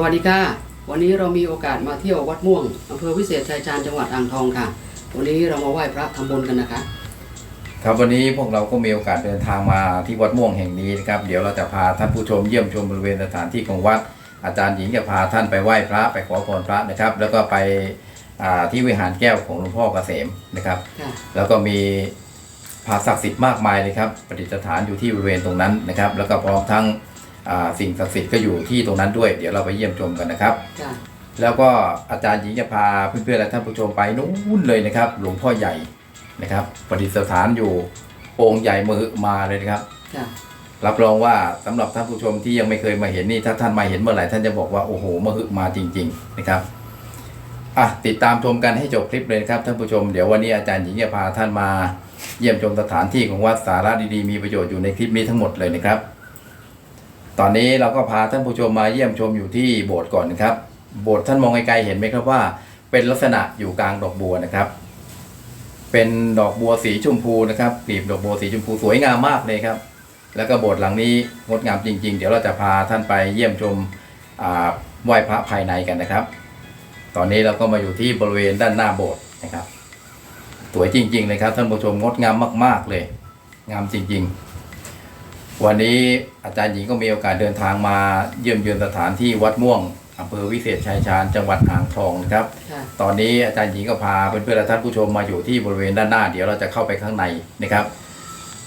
สวัสดีค่ะวันนี้เรามีโอกาสมาเที่ยววัดม่วงอำเภอวิเศษชัยชาญจังหวัดอ่างทองค่ะ วันนี้เรามาไหว้พระทำบุญกันนะคะ ครับวันนี้พวกเราก็มีโอกาสเดินทางมาที่วัดม่วงแห่งนี้นะครับ เดี๋ยวเราจะพาท่านผู้ชมเยี่ยมชมบริเวณสถานที่ของวัด อาจารย์หญิงจะพาท่านไปไหว้พระไปขอพรพระนะครับ แล้วก็ไปอ่าที่วิหารแก้วของหลวงพ่อเกษมนะครับค่ะแล้วก็มีพระศักดิ์สิทธิ์มากมายเลยครับประดิษฐานอยู่ที่บริเวณตรงนั้นนะครับ แล้วก็พร้อมทั้งอ่า สิ่งศักดิ์สิทธิ์ก็อยู่ที่ตรงนั้นด้วย เดี๋ยวเราไปเยี่ยมชมกันนะครับค่ะแล้วก็อาจารย์หญิงจะพาเพื่อนๆและท่านผู้ชมไปนู้นเลยนะครับ หลวงพ่อใหญ่นะครับประดิษฐานอยู่องค์ใหญ่มือมาเลยนะครับค่ะรับรองว่าสำหรับท่านผู้ชมที่ยังไม่เคยมาเห็นนี่ถ้าท่านมาเห็นเมื่อไหร่ท่านจะบอกว่าโอ้โหมหึมาจริง ๆนะครับอะติดตามชมกันให้จบคลิปเลยนะครับท่านผู้ชมเดี๋ยววันนี้อาจารย์หญิงจะพาท่านมา เยี่ยมชมสถานที่ของวัดสาระดีๆมีประโยชน์อยู่ในคลิปนี้ทั้งหมดเลยนะครับ ตอนนี้เราก็พาท่านผู้ชมมาเยี่ยมชมอยู่ที่โบสถ์ก่อนนะครับ โบสถ์ท่านมองไกลๆเห็นไหมครับว่า เป็นลักษณะอยู่กลางดอกบัวนะครับ เป็นดอกบัวสีชมพูนะครับกลีบดอกบัวสีชมพูสวยงามมากเลยครับ แล้วก็โบสถ์หลังนี้งดงามจริง ๆ เดี๋ยวเราจะพาท่านไปเยี่ยมชมไหว้พระภายในกันนะครับ ตอนนี้เราก็มาอยู่ที่บริเวณด้านหน้าโบสถ์นะครับ สวยจริงๆเลยครับท่านผู้ชมงดงามมาก ๆเลย งามจริง ๆ วันนี้อาจารย์หญิงก็มีโอกาสเดินทางมาเยี่ยมเยือนสถานที่วัดม่วงอำเภอวิเศษชัยชาญจังหวัดอ่างทองนะครับค่ะตอนนี้อาจารย์หญิงก็พาเพื่อนๆและท่านผู้ชมมาอยู่ที่บริเวณด้านหน้า เดี๋ยวเราจะเข้าไปข้างในนะครับ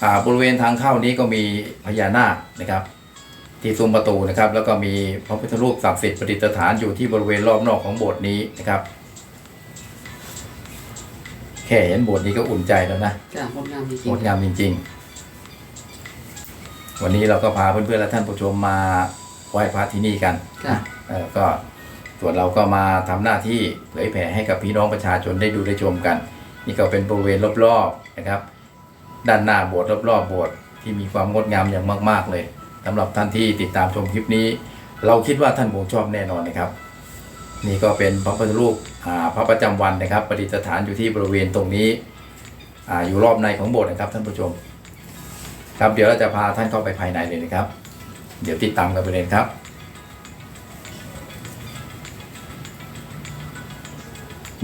อ่าบริเวณทางเข้านี้ก็มีพญานาคนะครับ ที่ซุ้มประตูนะครับ แล้วก็มีพระพุทธรูปศักดิ์สิทธิ์ประดิษฐานอยู่ที่บริเวณรอบนอกของโบสถ์นี้นะครับ แค่เห็นโบสถ์นี้ก็อุ่นใจแล้วนะค่ะงดงามจริงงดงามจริงๆ วันนี้เราก็พาเพื่อนๆและท่านผู้ชมมาไหว้พระที่นี่กันๆค่ะ เออก็ส่วนเราก็มาทำหน้าที่เผยแผ่ให้กับพี่น้องประชาชนได้ดูได้ชมกัน นี่ก็เป็นบริเวณรอบๆนะครับ ด้านหน้าโบสถ์รอบๆโบสถ์ที่มีความงดงามอย่างมากๆเลยสำหรับท่านที่ติดตามชมคลิปนี้ เราคิดว่าท่านคงชอบแน่นอนนะครับ นี่ก็เป็นพระพุทธรูปอ่าพระประจำวันนะครับประดิษฐานอยู่ที่บริเวณตรงนี้อาอยู่รอบในของโบสถ์นะครับท่านผู้ชม ครับ เดี๋ยวเราจะพาท่านเข้าไปภายในเลยนะครับ เดี๋ยวติดตามกันไปเลยครับ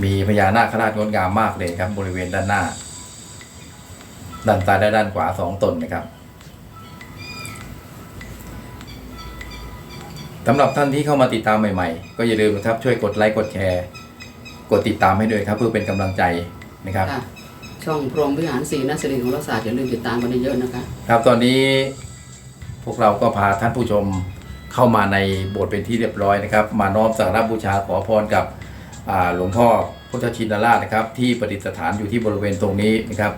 มีพญานาคราชงดงามมากเลยครับ บริเวณด้านหน้า ด้านซ้ายและด้านขวาสองตนนะครับสำหรับท่านที่เข้ามาติดตามใหม่ๆ ก็อย่าลืมนะครับช่วยกดไลค์กดแชร์ กดติดตามให้ด้วยครับ เพื่อเป็นกำลังใจนะครับ ช่องพรหมวิหารสีนักสิริของรักษาอย่าลืมติดตามกันเยอะๆนะคะครับตอนนี้พวกเราก็พาท่านผู้ชมเข้ามาในโบสถ์เป็นที่เรียบร้อยนะครับ มาน้อมสักการะบูชาขอพรกับหลวงพ่อพุทธชินราชนะครับ ที่ประดิษฐานอยู่ที่บริเวณตรงนี้นะครับ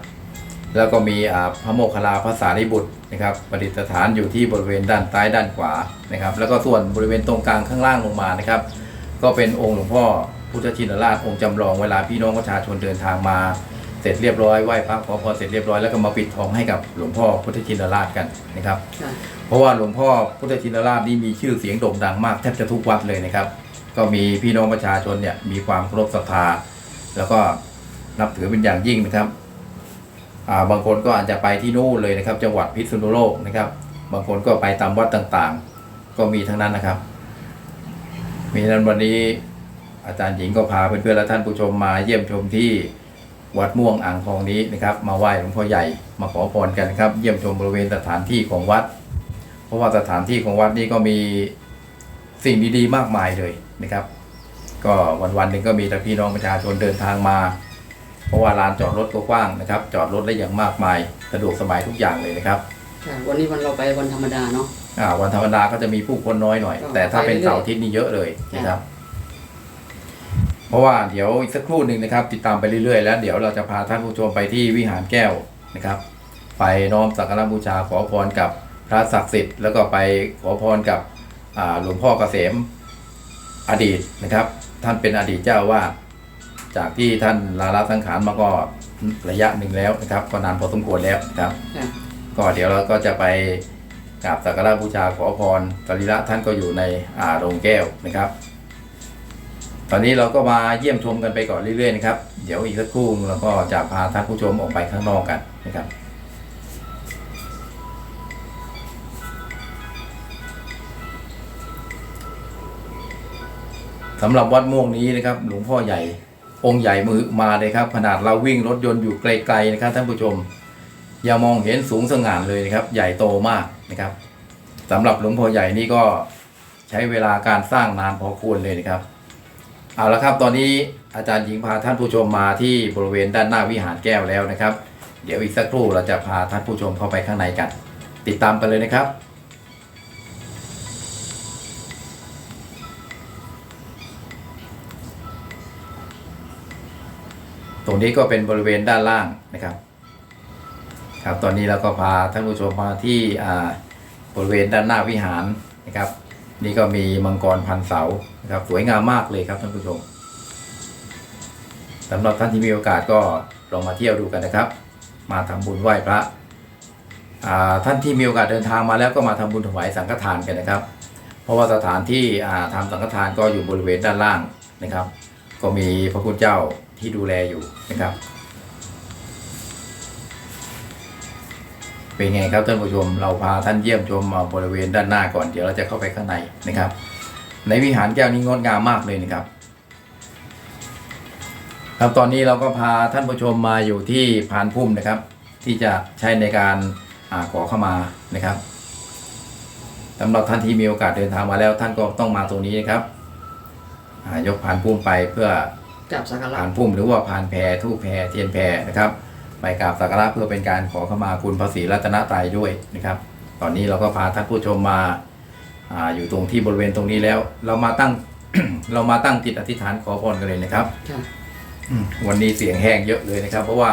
แล้วก็มีพระโมคคัลลาภาษาริบุตรนะครับ ประดิษฐานอยู่ที่บริเวณด้านซ้ายด้านขวานะครับ แล้วก็ส่วนบริเวณตรงกลางข้างล่างลงมานะครับ ก็เป็นองค์หลวงพ่อพุทธชินราชองค์จำลองเวลาพี่น้องประชาชนเดินทางมา เสร็จเรียบร้อยไหว้พระขอพรเสร็จเรียบร้อยแล้วก็มาปิดทองให้กับหลวงพ่อพุทธชินราชกันนะครับค่ะเพราะว่าหลวงพ่อพุทธชินราชนี่มีชื่อเสียงโด่งดังมากแทบจะทุกวัดเลยนะครับ ก็มีพี่น้องประชาชนเนี่ยมีความเคารพศรัทธาแล้วก็นับถือเป็นอย่างยิ่งนะครับอ่าบางคนก็อาจจะไปที่นู่นเลยนะครับ จังหวัดพิษณุโลกนะครับ บางคนก็ไปตามวัดต่างๆ ก็มีทั้งนั้นนะครับ มีนั้นวันนี้อาจารย์หญิงก็พาเพื่อนๆและท่านผู้ชมมาเยี่ยมชมที่ วัดม่วงอ่างทองนี้นะครับ มาไหว้หลวงพ่อใหญ่มาขอพรกันครับ เยี่ยมชมบริเวณสถานที่ของวัด เพราะว่าสถานที่ของวัดนี้ก็มีสิ่งดีๆ มากมายเลยนะครับ ก็วันๆหนึ่งก็มีแต่พี่น้องประชาชนเดินทางมา เพราะว่าลานจอดรถก็กว้างนะครับ จอดรถได้อย่างมากมายสะดวกสบายทุกอย่างเลยนะครับค่ะวันนี้วันเราไปวันธรรมดาเนาะอ่าวันธรรมดาก็จะมีผู้คนน้อยหน่อยก็แต่ถ้าเป็นไปเรื่อยๆเสาร์อาทิตย์นี่เยอะเลยนะครับ เพราะว่าเดี๋ยวอีกสักครู่หนึ่งนะครับ ติดตามไปเรื่อยๆแล้วเดี๋ยวเราจะพาท่านผู้ชมไปที่วิหารแก้วนะครับ ไปน้อมสักการะบูชาขอพรกับพระศักดิ์สิทธิ์แล้วก็ไปขอพรกับอ่าหลวงพ่อเกษมอดีตนะครับ ท่านเป็นอดีตเจ้าวาดจากที่ท่านลาลาสังขารมาก็ระยะหนึ่งแล้วนะครับ ก็นานพอสมควรแล้วนะครับค่ะก็เดี๋ยวเราก็จะไปกราบสักการะบูชาขอพรสรีระท่านก็อยู่ในอ่าโรงแก้วนะครับ ตอนนี้เราก็มาเยี่ยมชมกันไปก่อนเรื่อยๆนะครับ เดี๋ยวอีกสักครู่เราก็จะพาท่านผู้ชมออกไปข้างนอกกันนะครับสำหรับวัดม่วงนี้นะครับ หลวงพ่อใหญ่องค์ใหญ่มือมาเลยครับ ขนาดเราวิ่งรถยนต์อยู่ไกลๆนะครับท่านผู้ชม อย่ามองเห็นสูงสง่านเลยนะครับ ใหญ่โตมากนะครับสำหรับหลวงพ่อใหญ่นี่ก็ใช้เวลาการสร้างนานพอควรเลยนะครับ เอาละครับ ตอนนี้อาจารย์หญิงพาท่านผู้ชมมาที่บริเวณด้านหน้าวิหารแก้วแล้วนะครับ เดี๋ยวอีกสักครู่เราจะพาท่านผู้ชมเข้าไปข้างในกัน ติดตามกันเลยนะครับตรงนี้ก็เป็นบริเวณด้านล่างนะครับ ครับ ตอนนี้เราก็พาท่านผู้ชมมาที่อ่าบริเวณด้านหน้าวิหารนะครับ นี่ก็มีมังกรพันเสา นะครับสวยงามมากเลยครับท่านผู้ชมสำหรับท่านที่มีโอกาสก็ลองมาเที่ยวดูกันนะครับ มาทำบุญไหว้พระท่านที่มีโอกาสเดินทางมาแล้วก็มาทำบุญถวายสังฆทานกันนะครับ เพราะว่าสถานที่อ่าทำสังฆทานก็อยู่บริเวณด้านล่างนะครับ ก็มีพระคุณเจ้าที่ดูแลอยู่นะครับ เป็นไงครับท่านผู้ชมเราพาท่านเยี่ยมชมมาบริเวณด้านหน้าก่อนเดี๋ยวเราจะเข้าไปข้างในนะครับ ในวิหารแก้วนี้งดงามมากเลยนะครับ ครับตอนนี้เราก็พาท่านผู้ชมมาอยู่ที่พานพุ่มนะครับ ที่จะใช้ในการอาขอเข้ามานะครับสำหรับท่านที่มีโอกาสเดินทางมาแล้วท่านก็ต้องมาตรงนี้นะครับอ่ายกพานพุ่มไปเพื่อจับสักการะผ่านพุ่มหรือว่าผ่านแพรทูปแพรเทียนแพรนะครับไปกราบสักการะเพื่อเป็นการขอขมาคุณพระศรีรัตนตรัยด้วยนะครับ ตอนนี้เราก็พาท่านผู้ชมมา อาอยู่ตรงที่บริเวณตรงนี้แล้ว เรามาตั้ง เรามาตั้งจิตอธิษฐานขอพรกันเลยนะครับค่ะอืมวันนี้เสียงแห้งเยอะเลยนะครับ เพราะว่า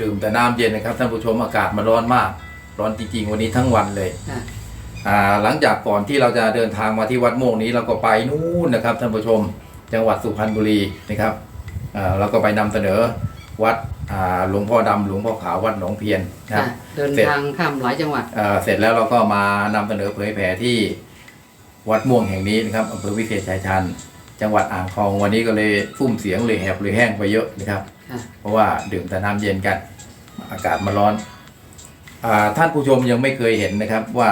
ดื่มแต่น้ำเย็นนะครับท่านผู้ชมอากาศมันร้อนมาก ร้อนจริงๆ วันนี้ทั้งวันเลยค่ะอ่าหลังจากก่อนที่เราจะเดินทางมาที่วัดโมงนี้เราก็ไปนู่นนะครับท่านผู้ชมจังหวัดสุพรรณบุรีนะครับอ่าเราก็ไปนำเสนอวัดอ่าหลวงพ่อดำหลวงพ่อขาววัดหนองเพียนนะคค่ะรับเดินเสร็จทางข้ามหลายจังหวัดเอ่อเสร็จแล้วเราก็มานำเสนอเผยแผ่ที่ วัดม่วงแห่งนี้นะครับอำเภอวิเศษชัยชัน จังหวัดอ่างทองวันนี้ก็เลยฟุ่มเสียงเลยแหบเลยแห้งไปเยอะนะครับค่ะเพราะว่าดื่มแต่น้ำเย็นกัน อากาศมันร้อนอาท่านผู้ชมยังไม่เคยเห็นนะครับว่า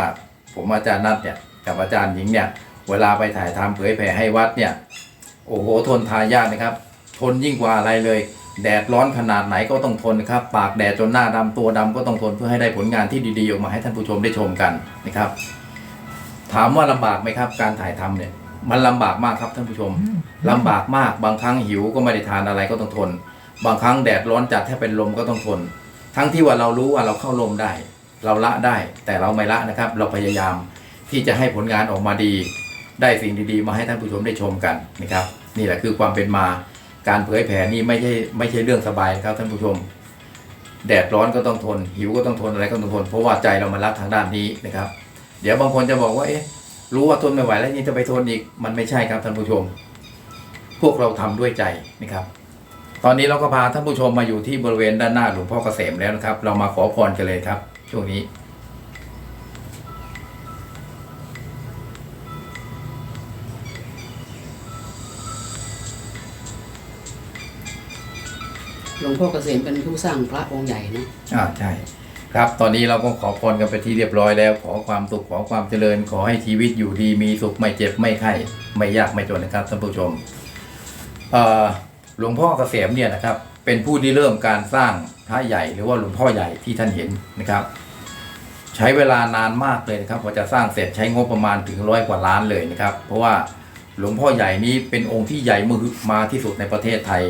ผมอาจารย์นัดเนี่ยกับอาจารย์หญิงเนี่ยเวลาไปถ่ายทำเผยแผ่ให้วัดเนี่ยโอ้โหทนทายากนะครับ ทนยิ่งกว่าอะไรเลย แดดร้อนขนาดไหนก็ต้องทนนะครับ ปากแดดจนหน้าดำตัวดำก็ต้องทนเพื่อให้ได้ผลงานที่ดีๆออกมาให้ท่านผู้ชมได้ชมกันนะครับ ถามว่าลำบากไหมครับ การถ่ายทำเนี่ย มันลำบากมากครับท่านผู้ชมลำบากมากบางครั้งหิวก็ไม่ได้ทานอะไรก็ต้องทน บางครั้งแดดร้อนจัดแทบเป็นลมก็ต้องทน ทั้งที่ว่าเรารู้ว่าเราเข้าลมได้ เราละได้ แต่เราไม่ละนะครับ เราพยายามที่จะให้ผลงานออกมาดี ได้สิ่งดีๆ มาให้ท่านผู้ชมได้ชมกันนะครับ นี่แหละคือความเป็นมาการเผยแผ่นี่ไม่ใช่ไม่ใช่เรื่องสบายนะครับท่านผู้ชม แดดร้อนก็ต้องทน หิวก็ต้องทนอะไรก็ต้องทน เพราะว่าใจเรามันรักทางด้านนี้นะครับ เดี๋ยวบางคนจะบอกว่า เอ๊ะ รู้ว่าทนไม่ไหวแล้วยังจะไปทนอีก มันไม่ใช่ครับท่านผู้ชม พวกเราทำด้วยใจนะครับ ตอนนี้เราก็พาท่านผู้ชมมาอยู่ที่บริเวณด้านหน้าหลวงพ่อเกษมแล้วนะครับ เรามาขอพรกันเลยครับ ช่วงนี้หลวงพ่อเกษมเป็นผู้สร้างพระองค์ใหญ่เนอะอ่าใช่ ครับ ตอนนี้เราก็ขอพรกันไปที่เรียบร้อยแล้ว ขอความสุขขอความเจริญ ขอให้ชีวิตอยู่ดีมีสุขไม่เจ็บไม่ไข้ไม่ยากไม่จนนะครับท่านผู้ชมหลวงพ่อเกษมเนี่ยนะครับ เป็นผู้ที่เริ่มการสร้างพระใหญ่หรือว่าหลวงพ่อใหญ่ที่ท่านเห็นนะครับ ใช้เวลานานมากเลยนะครับกว่าจะสร้างเสร็จใช้งบประมาณถึงร้อยกว่าล้านเลยนะครับ เพราะว่าหลวงพ่อใหญ่นี้เป็นองค์ที่ใหญ่มือมาที่สุดในประเทศไทย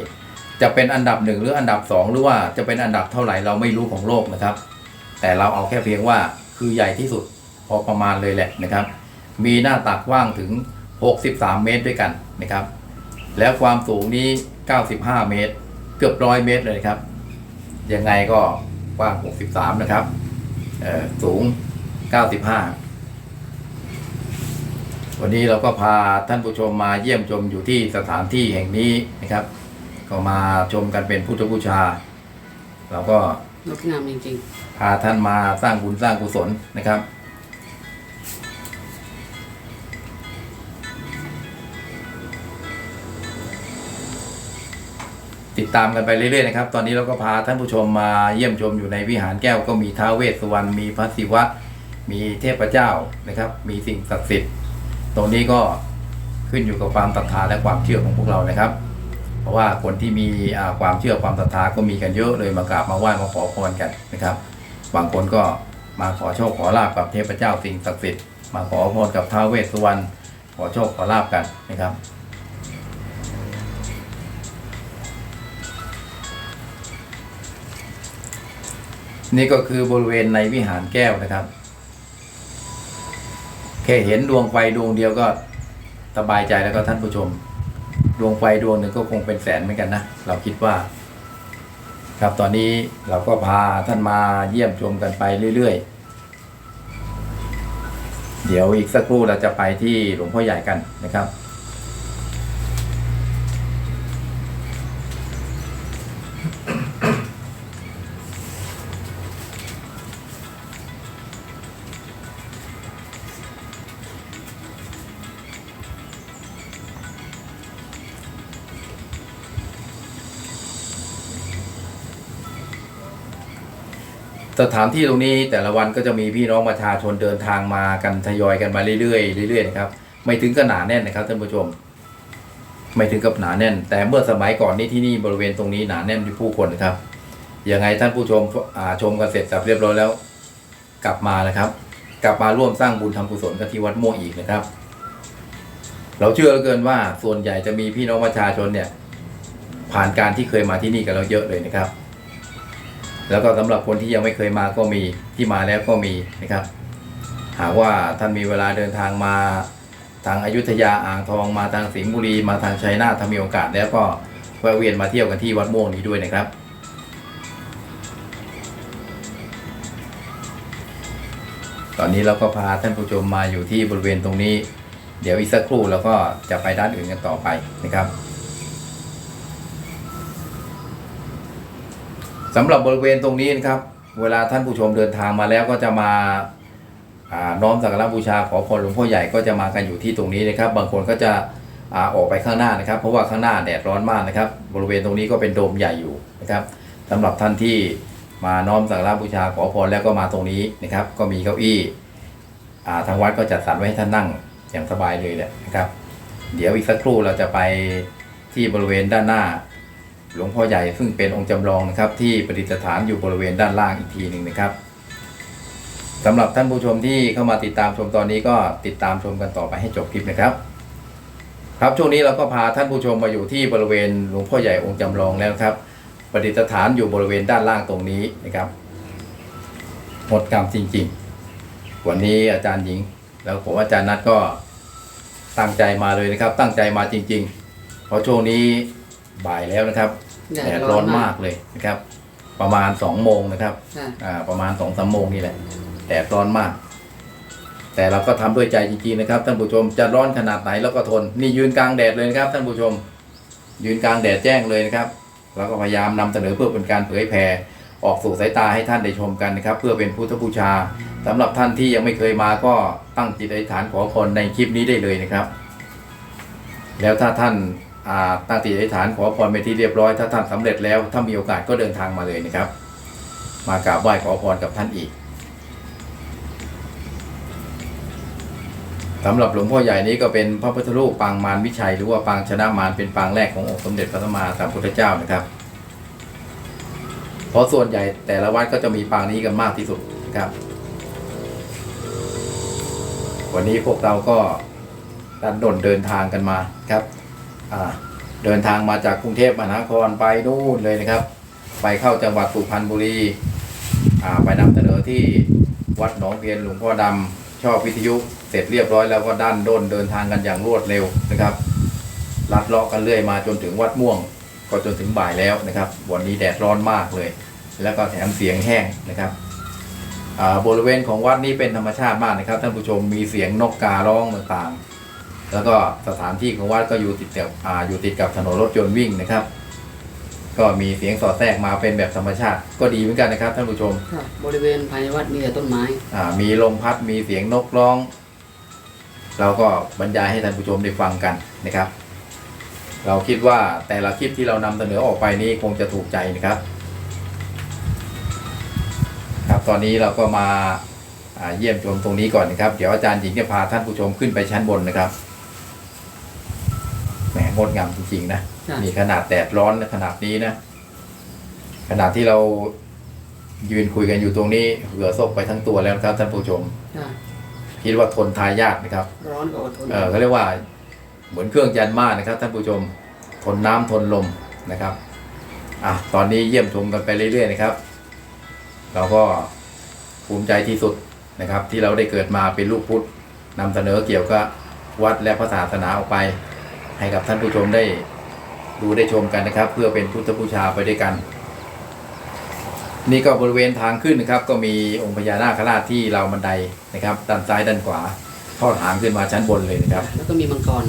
จะเป็นอันดับหนึ่งหรืออันดับสองหรือว่าจะเป็นอันดับเท่าไหร่เราไม่รู้ของโลกนะครับ แต่เราเอาแค่เพียงว่าคือใหญ่ที่สุดพอประมาณเลยแหละนะครับ มีหน้าตักกว้างถึง 63 เมตรด้วยกันนะครับ แล้วความสูงนี้ 95 เมตร เกือบร้อยเมตรเลยครับ ยังไงก็กว้าง 63 นะครับสูง 95 วันนี้เราก็พาท่านผู้ชมมาเยี่ยมชมอยู่ที่สถานที่แห่งนี้นะครับ ก็มาชมกันเป็นพุทธบูชา เราก็ งดงามจริงพาท่านมาสร้างบุญสร้างกุศลนะครับ ติดตามกันไปเรื่อยๆนะครับ ตอนนี้เราก็พาท่านผู้ชมมาเยี่ยมชมอยู่ในวิหารแก้วก็มีท้าวเวสสุวรรณมีพระศิวะ มีเทพเจ้านะครับ มีสิ่งศักดิ์สิทธิ์ ตรงนี้ก็ขึ้นอยู่กับความศรัทธาและความเชื่อของพวกเรานะครับ เพราะว่าคนที่มีความเชื่อความศรัทธาก็มีกันเยอะเลยมากราบมาไหว้มาขอพรกันนะครับ บางคนก็มาขอโชคขอลาบกับเทพเจ้าสิ่งศักดิ์สิทธิ์มาขอพรกับท้าวเวสสุวรรณขอโชคขอลาบกันนะครับนี่ก็คือบริเวณในวิหารแก้วนะครับ แค่เห็นดวงไฟดวงเดียวก็สบายใจแล้วก็ท่านผู้ชม ดวงไฟดวงหนึ่งก็คงเป็นแสนเหมือนกันนะ เราคิดว่า ครับตอนนี้เราก็พาท่านมาเยี่ยมชมกันไปเรื่อยๆ เดี๋ยวอีกสักครู่เราจะไปที่หลวงพ่อใหญ่กันนะครับ สถานที่ตรงนี้แต่ละวันก็จะมีพี่น้องประชาชนเดินทางมากันทยอยกันมาเรื่อยๆเรื่อยๆนะครับไม่ถึงกับหนาแน่นนะครับท่านผู้ชม ไม่ถึงกับหนาแน่น แต่เมื่อสมัยก่อนนี้ที่นี่บริเวณตรงนี้หนาแน่นด้วยผู้คนนะครับยังไงท่านผู้ชมชมกันเสร็จสับเรียบร้อยแล้ว กลับมานะครับ กลับมาร่วมสร้างบุญทำกุศลกันที่วัดม่วงอีกนะครับ เราเชื่อเหลือเกินว่าส่วนใหญ่จะมีพี่น้องประชาชนเนี่ย ผ่านการที่เคยมาที่นี่กันแล้วเยอะเลยนะครับ แล้วก็สำหรับคนที่ยังไม่เคยมาก็มีที่มาแล้วก็มีนะครับ หากว่าท่านมีเวลาเดินทางมาทางอายุทยาอ่างทองมาทางสิงห์บุรีมาทางชัยนาทถ้ามีโอกาสแล้วก็แวะเวียนมาเที่ยวกันที่วัดม่วงนี้ด้วยนะครับ ตอนนี้เราก็พาท่านผู้ชมมาอยู่ที่บริเวณตรงนี้ เดี๋ยวอีกสักครู่เราก็จะไปด้านอื่นกันต่อไปนะครับ สำหรับบริเวณตรงนี้นะครับ เวลาท่านผู้ชมเดินทางมาแล้วก็จะมาน้อมสักการะบูชาขอพรหลวงพ่อใหญ่ก็จะมากันอยู่ที่ตรงนี้นะครับ บางคนก็จะอออกไปข้างหน้านะครับ เพราะว่าข้างหน้าแดดร้อนมากนะครับ บริเวณตรงนี้ก็เป็นโดมใหญ่อยู่นะครับสำหรับท่านที่มาน้อมสักการะบูชาขอพรแล้วก็มาตรงนี้นะครับ ก็มีเก้าอี้ทางวัดก็จัดสรรไว้ให้ท่านนั่งอย่างสบายเลยแหละนะครับ เดี๋ยวอีกสักครู่เราจะไปที่บริเวณด้านหน้า หลวงพ่อใหญ่ซึ่งเป็นองค์จำลองนะครับ ที่ประดิษฐานอยู่บริเวณด้านล่างอีกทีหนึ่งนะครับสำหรับท่านผู้ชมที่เข้ามาติดตามชมตอนนี้ก็ติดตามชมกันต่อไปให้จบคลิปนะครับ ครับช่วงนี้เราก็พาท่านผู้ชมมาอยู่ที่บริเวณหลวงพ่อใหญ่องค์จำลองแล้วครับ ประดิษฐานอยู่บริเวณด้านล่างตรงนี้นะครับหมดกรรมจริงๆ วันนี้อาจารย์หญิง แล้วผมอาจารย์นัทก็ตั้งใจมาเลยนะครับ ตั้งใจมาจริง ๆ เพราะช่วงนี้ บ่ายแล้วนะครับแดแดดดร้ร้ออนนมามากกเลยนะครับ ประมาณสองโมงนะครับค่ะอ่าประมาณสองสามโมงนี่แหละแดดร้อนมาก แต่เราก็ทำด้วยใจจริงๆนะครับท่านผู้ชมจะร้อนขนาดไหนแล้วก็ทน นี่ยืนกลางแดดเลยนะครับท่านผู้ชม ยืนกลางแดดแจ้งเลยนะครับเราก็พยายามนำเสนอเพื่อเป็นการเผยแผ่ออกสู่สายตาให้ท่านได้ชมกันนะครับ เพื่อเป็นพุทธบูชาสำหรับท่านที่ยังไม่เคยมาก็ตั้งจิตอธิษฐานขอพรในคลิปนี้ได้เลยนะครับ แล้วถ้าท่านอ่า ตั้งจิตอธิษฐานขอพรไปที่เรียบร้อย ถ้าท่านสำเร็จแล้ว ถ้ามีโอกาสก็เดินทางมาเลยนะครับ มากราบไหว้ขอพรกับท่านอีกสำหรับหลวงพ่อใหญ่นี้ก็เป็นพระพุทธรูปปางมารวิชัย หรือว่าปางชนะมารเป็นปางแรกขององค์สมเด็จพระสัมมาสัมพุทธเจ้านะครับเพราะส่วนใหญ่แต่ละวัดก็จะมีปางนี้กันมากที่สุดนะครับ วันนี้พวกเราก็ดันดนเดินทางกันมาครับ อ่าเดินทางมาจากกรุงเทพมหานครไปนู่นเลยนะครับ ไปเข้าจังหวัดสุพรรณบุรีอ่าไปนำเสนอที่วัดหนองเพียนหลวงพ่อดำชอบวิทยุเสร็จเรียบร้อยแล้วก็ด้านด้นเดินทางกันอย่างรวดเร็วนะครับลัดเลาะกันเรื่อยมาจนถึงวัดม่วง ก็จนถึงบ่ายแล้วนะครับ วันนี้แดดร้อนมากเลย แล้วก็แถมเสียงแห้งนะครับบริเวณของวัดนี้เป็นธรรมชาติมากนะครับท่านผู้ชมมีเสียงนกการ้องต่างๆ แล้วก็สถานที่ของวัดก็อยู่ติดกับอ่าอยู่ติดกับถนนรถยนต์วิ่งนะครับ ก็มีเสียงสอดแทรกมาเป็นแบบธรรมชาติ ก็ดีเหมือนกันนะครับท่านผู้ชมค่ะบริเวณภายในวัดมีแต่ต้นไม้ อ่ามีลมพัดมีเสียงนกร้อง เราก็บรรยายให้ท่านผู้ชมได้ฟังกันนะครับ เราคิดว่าแต่ละคลิปที่เรานำเสนอออกไปนี้คงจะถูกใจนะครับ ครับตอนนี้เราก็มาอ่าเยี่ยมชมตรงนี้ก่อนนะครับ เดี๋ยวอาจารย์หญิงจะพาท่านผู้ชมขึ้นไปชั้นบนนะครับ งดงามจริงๆนะค่ะ นี่ขนาดแดดร้อนขนาดนี้นะ ขนาดที่เรายืนคุยกันอยู่ตรงนี้เหงื่อซกไปทั้งตัวแล้วนะครับท่านผู้ชม ค่ะคิดว่าทนทายากนะครับ ร้อนก็อดทนเออเขาเรียกว่าเหมือนเครื่องยันมานะครับท่านผู้ชมทนน้ำทนลมนะครับอะตอนนี้เยี่ยมชมกันไปเรื่อยๆนะครับ เราก็ภูมิใจที่สุดนะครับ ที่เราได้เกิดมาเป็นลูกพุทธนำเสนอเกี่ยวกับวัดและพระศาสนาออกไป ให้กับท่านผู้ชมได้ดูได้ชมกันนะครับ เพื่อเป็นพุทธบูชาไปด้วยกัน นี่ก็บริเวณทางขึ้นนะครับ ก็มีองค์พญานาคราชที่เราวบันไดนะครับด้านซ้ายด้านขวาทอดหางขึ้นมาชั้นบนเลยนะครับ แล้วก็มีมังกร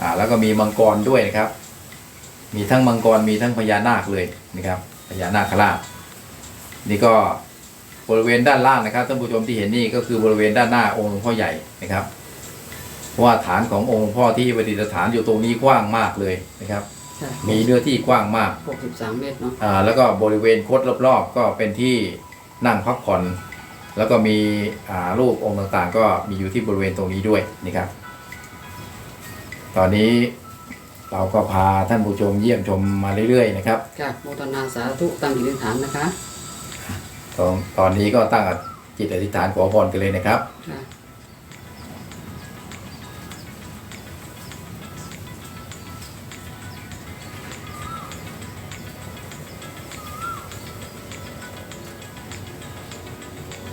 อ่าแล้วก็มีมังกรด้วยนะครับ มีทั้งมังกรมีทั้งพญานาคเลยนะครับพญานาคราช นี่ก็บริเวณด้านล่างนะครับท่านผู้ชมที่เห็นนี่ก็คือบริเวณด้านหน้าองค์หลวงพ่อใหญ่นะครับเพราะ ว่าฐานขององค์หลวงพ่อที่ประดิษฐานอยู่ตรงนี้กว้างมากเลยนะครับใช่มีเนื้อที่กว้างมากหกสิบสามเมตรเนาะอ่าแล้วก็บริเวณคดรอบๆ ก็เป็นที่นั่งพักผ่อน แล้วก็มีอ่ารูปองค์ต่างๆ ก็มีอยู่ที่บริเวณตรงนี้ด้วยนะครับ ตอนนี้เราก็พาท่านผู้ชมเยี่ยมชมมาเรื่อยๆนะครับค่ะโมทนาสาธุตั้งจิตอธิษฐานนะคะตอนตอนนี้ก็ตั้งจิตอธิษฐานขอพรกันเลยนะครับค่ะ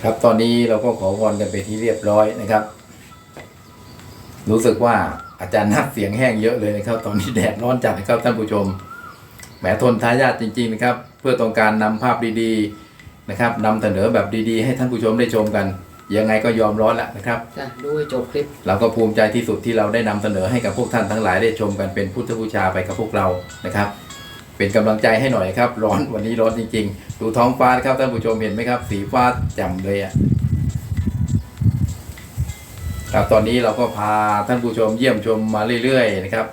ครับตอนนี้เราก็ขอพรกันไปที่เรียบร้อยนะครับ รู้สึกว่าอาจารย์นักเสียงแห้งเยอะเลยนะครับ ตอนนี้แดดร้อนจัดนะครับท่านผู้ชมแหมทนทายาทจริง ๆ นะครับ เพื่อต้องการนำภาพดีๆนะครับนำเสนอแบบดีๆ ให้ท่านผู้ชมได้ชมกัน ยังไงก็ยอมร้อนแล้วนะครับจ้ะดูให้จบคลิป เราก็ภูมิใจที่สุดที่เราได้นำเสนอให้กับพวกท่านทั้งหลายได้ชมกันเป็นพุทธบูชาไปกับพวกเรานะครับ เป็นกำลังใจให้หน่อยครับ ร้อนวันนี้ร้อนจริงๆ ดูท้องฟ้านะครับท่านผู้ชมเห็นไหมครับ สีฟ้าแจ่มเลยอะครับตอนนี้เราก็พาท่านผู้ชมเยี่ยมชมมาเรื่อยๆนะครับ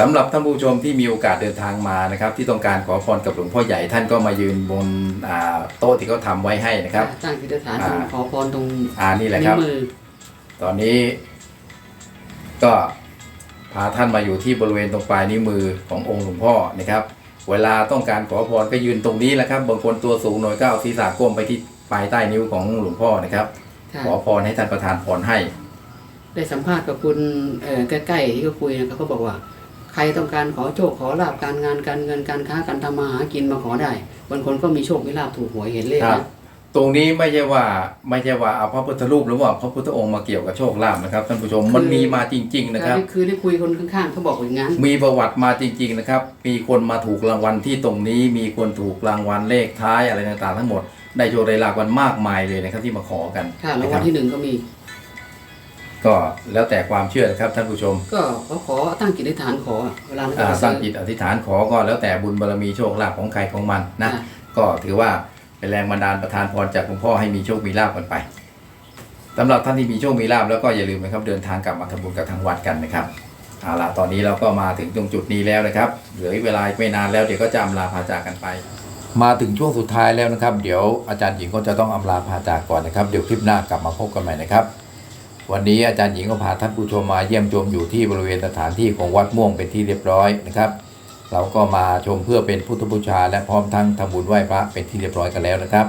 สำหรับท่านผู้ชมที่มีโอกาสเดินทางมานะครับ ที่ต้องการขอพรกับหลวงพ่อใหญ่ท่านก็มายืนบนอ่าโต๊ะที่เขาทำไว้ให้นะครับตั้งจิตอธิษฐานอ่าขอพรตรงอ่านี่แหละคนิ้รัวบมือตอนนี้ ก็ พาท่านมาอยู่ที่บริเวณตรงปลายนิ้วมือขององค์หลวงพ่อนะครับ เวลาต้องการขอพรก็ยืนตรงนี้แหละครับบางคนตัวสูงหน่อยก็เอาศีรษะก้มไปที่ปลายใต้นิ้วของหลวงพ่อนะครับค่ะขอพรให้ท่านประทานพรให้ ได้สัมภาษณ์กับคุณเอ่อใกล้ๆที่เขาคุยนะครับเขาบอกว่า ใครต้องการขอโชคขอลาบการงานการเงินการค้าการทำมาหากินมาขอได้บางคนก็มีโชคมีลาบถูกหวยเห็นเลขครับนะ ตรงนี้ไม่ใช่ว่าไม่ใช่ว่าเอาพระพุทธรูปหรือว่าพระพุทธองค์มาเกี่ยวกับโชคลาภนะครับท่านผู้ชมมันมีมาจริง ๆ นะครับคือได้คุยคนข้างๆเขาบอกอย่างนั้นมีประวัติมาจริง ๆ นะครับ มีคนมาถูกรางวัลที่ตรงนี้ มีคนถูกรางวัลเลขท้ายอะไรต่างๆทั้งหมดได้โชคได้ลาบกันมากมายเลยนะครับที่มาขอกันค่ะรางนะควัรัลบที่หนึ่งก็มี ก็แล้วแต่ความเชื่อนะครับท่านผู้ชม ก็เขาขอตั้งจิตอธิษฐานขอเวลานั้นก็อ่าไปตั้ซื้งอจิตอธิษฐานขอก็แล้วแต่บุญบารมีโชคลาภของใครของมันนะอ่าก็ถือว่า เป็นแรงบันดาลประทานพรจากหลวงพ่อให้มีโชคมีลาภกันไปสำหรับท่านที่มีโชคมีลาภแล้วก็อย่าลืมนะครับเดินทางกลับมาทำบุญกับทางวัดกันนะครับเอาล่ะตอนนี้เราก็มาถึงตรงจุดนี้แล้วนะครับ เหลือเวลาไม่นานแล้วเดี๋ยวก็จะอำลาพาจากกันไป มาถึงช่วงสุดท้ายแล้วนะครับ เดี๋ยวอาจารย์หญิงก็จะต้องอำลาพาจากก่อนนะครับ เดี๋ยวคลิปหน้ากลับมาพบกันใหม่นะครับ วันนี้อาจารย์หญิงก็พาท่านผู้ชมมาเยี่ยมชมอยู่ที่บริเวณสถานที่ของวัดม่วงเป็นที่เรียบร้อยนะครับ เราก็มาชมเพื่อเป็นพุทธบูชา และพร้อมทั้งทำบุญไหว้พระเป็นที่เรียบร้อยกันแล้วนะครับ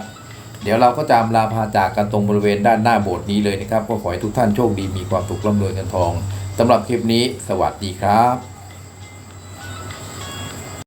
เดี๋ยวเราก็จะลาพาจากกันตรงบริเวณด้านหน้าโบสถ์นี้เลยนะครับ ก็ขอให้ทุกท่านโชคดีมีความสุขร่ำรวยเงินทองสำหรับคลิปนี้ สวัสดีครับ